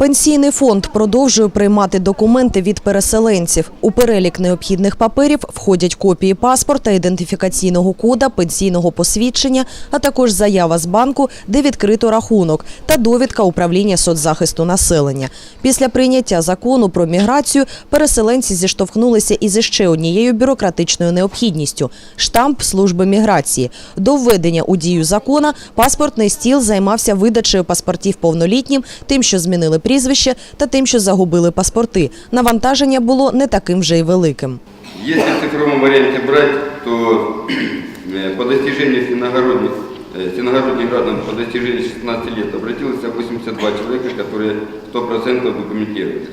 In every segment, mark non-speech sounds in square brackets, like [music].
Пенсійний фонд продовжує приймати документи від переселенців. У перелік необхідних паперів входять копії паспорта, ідентифікаційного кода, пенсійного посвідчення, а також заява з банку, де відкрито рахунок, та довідка управління соцзахисту населення. Після прийняття закону про міграцію переселенці зіштовхнулися із іще однією бюрократичною необхідністю – штамп служби міграції. До введення у дію закона паспортний стіл займався видачею паспортів повнолітнім, тим, що змінили прізвище, та тим, що загубили паспорти. Навантаження було не таким вже й великим. Если в цифровом варианте брать, то [clears throat] э, по достижению стеногородних, э, стеногородних градом по достижению 16 лет обратилось 82 человека, которые 100% документировались.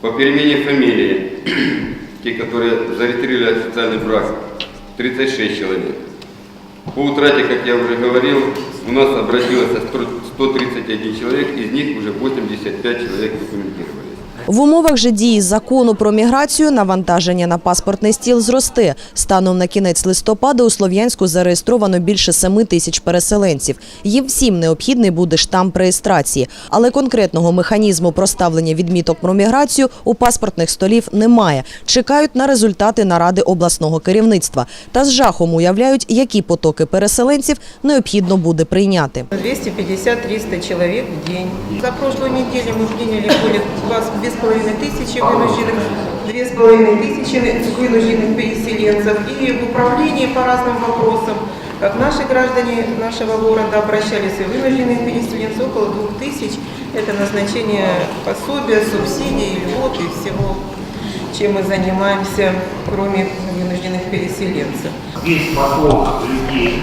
По перемене фамилии, [clears throat] те, которые зарегистрировали официальный брак, 36 человек. По утрате, как я уже говорил, у нас обратилось 131 человек, из них уже 85 человек документировались. В умовах же дії закону про міграцію навантаження на паспортний стіл зросте. Станом на кінець листопада у Слов'янську зареєстровано більше 7 тисяч переселенців. Їм всім необхідний буде штамп реєстрації. Але конкретного механізму проставлення відміток про міграцію у паспортних столів немає. Чекають на результати наради обласного керівництва та з жахом уявляють, які потоки переселенців необхідно буде прийняти. 250-300 человек в день. За прошлую неделю мы приняли более 2,5 тысячи вынужденных, 2,5 тысячи вынужденных переселенцев. И в управлении по разным вопросам, как наши граждане нашего города обращались, и вынужденных переселенцев около 2000. Это назначение пособия, субсидий, льгот и всего, чем мы занимаемся, кроме вынужденных переселенцев. Весь поток людей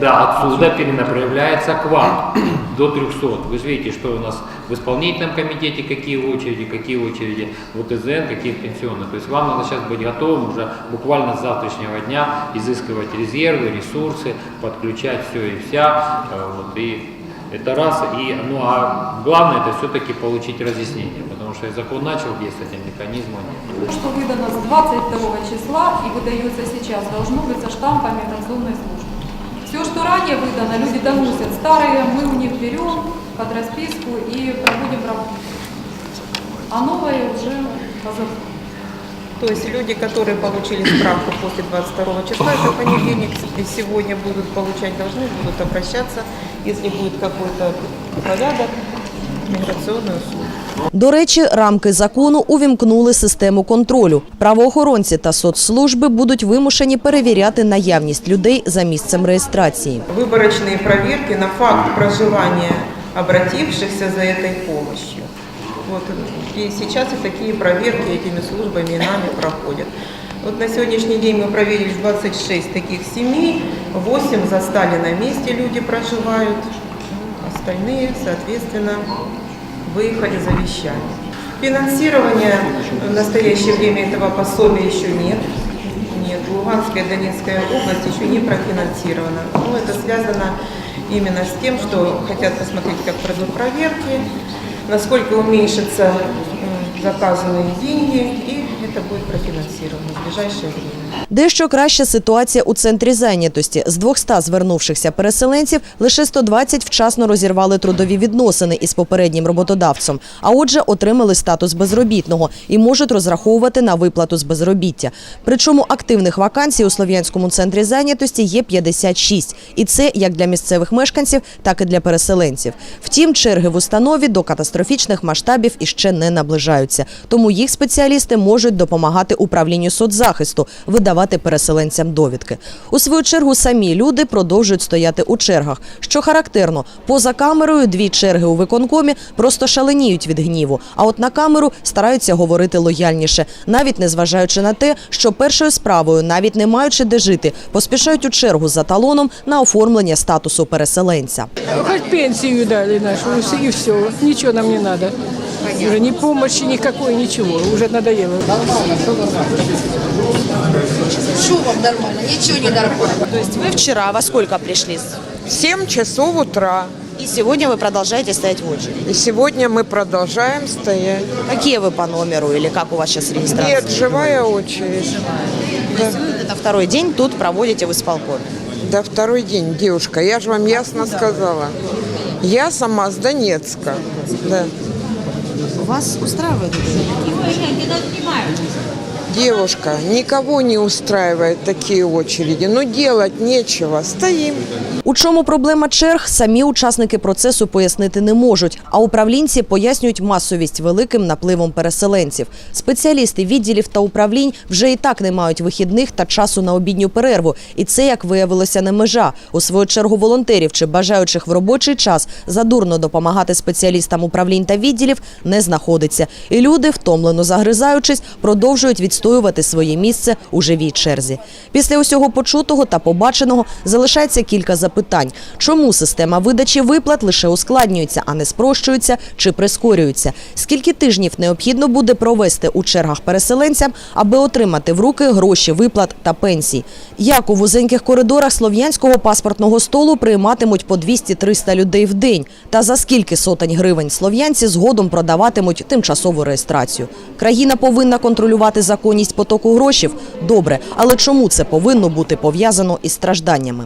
да, отсюда перенаправляется к вам до 300. Вы же видите, что у нас в исполнительном комитете, какие очереди, какие очереди в ОТЗН, какие в пенсионных. То есть вам надо сейчас быть готовым уже буквально с завтрашнего дня изыскивать резервы, ресурсы, подключать все и вся. Э, Вот, и это раз. И, ну а главное это все-таки получить разъяснение, потому что закон начал действовать, а механизма нет. что выдано с 22 числа и выдается сейчас, должно быть со штампом миграционной службы. Все, что ранее выдано, люди доносят. Старые мы у них берем под расписку и проводим работу. А новое уже по закону. То есть люди, которые получили справку после 22 числа, это понедельник, сегодня будут получать, должны будут обращаться, если будет какой-то порядок, миграционную службу. До речі, рамки закону увімкнули систему контролю. Правоохоронці та соцслужби будуть вимушені перевіряти наявність людей за місцем реєстрації. Выборочные проверки на факт проживания обратившихся за этой помощью. Вот, и сейчас и такие проверки этими службами и нами проходят. Вот на сегодняшний день мы проверили 26 таких семей, 8 застали на месте, люди проживают, ну, остальные, соответственно, выехали за вещами. Финансирования в настоящее время этого пособия еще нет. Нет, Луганская и Донецкая область еще не профинансирована. Но это связано именно с тем, что хотят посмотреть, как пройдут проверки, насколько уменьшатся заказанные деньги, и это будет профинансировано в ближайшее время. Дещо краща ситуація у центрі зайнятості. З 200 звернувшихся переселенців лише 120 вчасно розірвали трудові відносини із попереднім роботодавцем, а отже, отримали статус безробітного і можуть розраховувати на виплату з безробіття. Причому активних вакансій у Слов'янському центрі зайнятості є 56. І це як для місцевих мешканців, так і для переселенців. Втім, черги в установі до катастрофічних масштабів іще не наближаються. Тому їх спеціалісти можуть допомагати управлінню соцзахисту видавати переселенцям довідки. У свою чергу самі люди продовжують стояти у чергах. Що характерно, поза камерою дві черги у виконкомі просто шаленіють від гніву. А от на камеру стараються говорити лояльніше, навіть не зважаючи на те, що першою справою, навіть не маючи де жити, поспішають у чергу за талоном на оформлення статусу переселенця. Хоть пенсию дали нашу, и все. Ничего нам не надо. Уже ни помощи никакой, ничего. Уже надоело. Что вам нормально? Ничего не нормально. То есть вы вчера во сколько пришли? В 7 часов утра. И сегодня вы продолжаете стоять в очереди. И сегодня мы продолжаем стоять. Какие вы по номеру или как у вас сейчас регистрация? Нет, живая очередь. То есть вы это второй день тут проводите в исполкоме. Да второй день, девушка, я же вам ясно сказала. Я сама с Донецка. Да. Вас устраивает? Девушка, никого не устраивает такие очереди. Но делать нечего. Стоим. У чому проблема черг, самі учасники процесу пояснити не можуть, а управлінці пояснюють масовість великим напливом переселенців. Спеціалісти відділів та управлінь вже і так не мають вихідних та часу на обідню перерву. І це, як виявилося, не межа. У свою чергу волонтерів чи бажаючих в робочий час задурно допомагати спеціалістам управлінь та відділів не знаходиться. І люди, втомлено загризаючись, продовжують відстоювати своє місце у живій черзі. Після усього почутого та побаченого залишається кілька запитань. Чому система видачі виплат лише ускладнюється, а не спрощується чи прискорюється? Скільки тижнів необхідно буде провести у чергах переселенцям, аби отримати в руки гроші виплат та пенсій? Як у вузеньких коридорах слов'янського паспортного столу прийматимуть по 200-300 людей в день? Та за скільки сотень гривень слов'янці згодом продаватимуть тимчасову реєстрацію? Країна повинна контролювати законність потоку грошів? Добре, але чому це повинно бути пов'язано із стражданнями?